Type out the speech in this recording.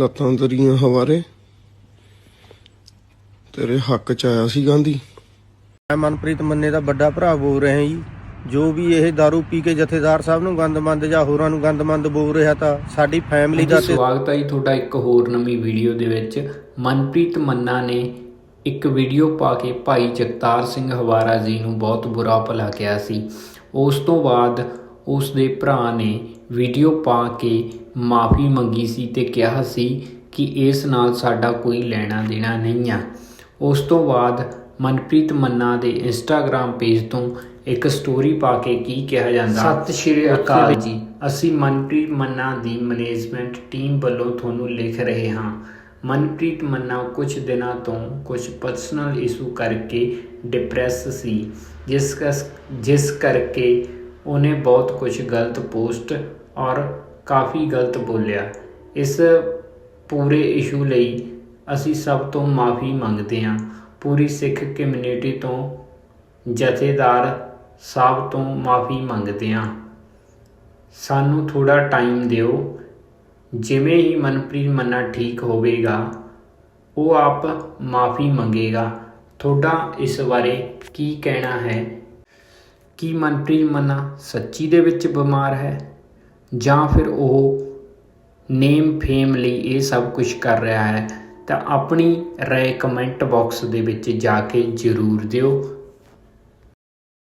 ਲੱਤਾਂ ਤੇਰੀਆਂ ਹਵਾਰੇ। ਤੇਰੇ ਹੱਕ ਚ ਆਇਆ ਸੀ ਗਾਂਧੀ। ਮੈਂ ਮਨਪ੍ਰੀਤ ਮੰਨੇ ਦਾ ਵੱਡਾ ਭਰਾ ਬੋਲ ਰਿਹਾ ਜੀ। ਜੋ ਵੀ ਇਹ दारू ਪੀ ਕੇ ਜਥੇਦਾਰ ਸਾਹਿਬ ਨੂੰ ਗੰਦਮੰਦ ਜਾਂ ਹੋਰਾਂ ਨੂੰ ਗੰਦਮੰਦ ਬੋਲ ਰਿਹਾ ਤਾਂ ਸਾਡੀ ਫੈਮਿਲੀ ਦਾ ਤੇ ਸਵਾਗਤ ਹੈ ਜੀ ਤੁਹਾਡਾ ਇੱਕ ਹੋਰ ਨਵੀਂ ਵੀਡੀਓ ਦੇ ਵਿੱਚ। ਮਨਪ੍ਰੀਤ ਮੰਨਾ ਨੇ ਇੱਕ ਵੀਡੀਓ ਪਾ ਕੇ ਭਾਈ ਜਗਤਾਰ ਸਿੰਘ ਹਵਾਰਾ ਜੀ ਨੂੰ ਬਹੁਤ ਬੁਰਾ ਭਲਾ ਕਿਹਾ ਸੀ। ਉਸ ਤੋਂ ਬਾਅਦ ਉਸ ਦੇ ਭਰਾ ਨੇ ਵੀਡੀਓ ਪਾ ਕੇ ਮਾਫੀ ਮੰਗੀ ਸੀ ਤੇ ਕਿਹਾ ਸੀ ਕਿ ਇਸ ਨਾਲ ਸਾਡਾ ਕੋਈ ਲੈਣਾ ਦੇਣਾ ਨਹੀਂ ਆ। ਉਸ ਤੋਂ ਬਾਅਦ ਮਨਪ੍ਰੀਤ ਮੰਨਾ ਦੇ ਇੰਸਟਾਗ੍ਰam ਪੇਜ ਤੋਂ ਇੱਕ ਸਟੋਰੀ ਪਾ ਕੇ ਕੀ ਕਿਹਾ ਜਾਂਦਾ? ਸਤਿ ਸ਼੍ਰੀ ਅਕਾਲ ਜੀ। ਅਸੀਂ ਮਨਪ੍ਰੀਤ ਮੰਨਾ ਦੀ ਮੈਨੇਜਮੈਂਟ ਟੀਮ ਵੱਲੋਂ ਤੁਹਾਨੂੰ ਲਿਖ ਰਹੇ ਹਾਂ। ਮਨਪ੍ਰੀਤ ਮੰਨਾ ਕੁਝ ਦਿਨਾਂ ਤੋਂ ਕੁਝ ਪਰਸਨਲ ਇਸ਼ੂ ਕਰਕੇ ਡਿਪਰੈਸ ਸੀ। ਜਿਸ ਜਿਸ ਕਰਕੇ ਉਹਨੇ ਬਹੁਤ ਕੁਝ ਗਲਤ ਪੋਸਟ ਔਰ ਕਾਫੀ ਗਲਤ ਬੋਲਿਆ। ਇਸ ਪੂਰੇ ਇਸ਼ੂ ਲਈ ਅਸੀਂ ਸਭ ਤੋਂ ਮਾਫੀ ਮੰਗਦੇ ਹਾਂ। ਪੂਰੀ ਸਿੱਖ ਕਮਿਊਨਿਟੀ ਤੋਂ ਜਥੇਦਾਰ ਸਾਹਿਬ ਤੋਂ ਮਾਫੀ ਮੰਗਦੇ ਹਾਂ। ਸਾਨੂੰ ਥੋੜਾ ਟਾਈਮ ਦਿਓ। ਜਿਵੇਂ ਹੀ ਮਨਪ੍ਰੀਤ ਮੰਨਾ ਠੀਕ ਹੋਵੇਗਾ, ਉਹ ਆਪ ਮਾਫੀ ਮੰਗੇਗਾ। ਤੁਹਾਡਾ ਇਸ ਬਾਰੇ ਕੀ ਕਹਿਣਾ ਹੈ? ਕੀ ਮਨਪ੍ਰੀਤ ਮੰਨਾ ਸੱਚੀ ਦੇ ਵਿੱਚ ਬਿਮਾਰ ਹੈ? ਜਾਂ ਫਿਰ ਉਹ ਨੇਮ ਫੇਮ ਲਈ ਇਹ ਸਭ ਕੁਝ ਕਰ ਰਿਹਾ ਹੈ, ਤਾਂ ਆਪਣੀ ਰਾਏ ਕਮੈਂਟ ਬਾਕਸ ਦੇ ਵਿੱਚ ਜਾ ਕੇ ਜਰੂਰ ਦਿਓ।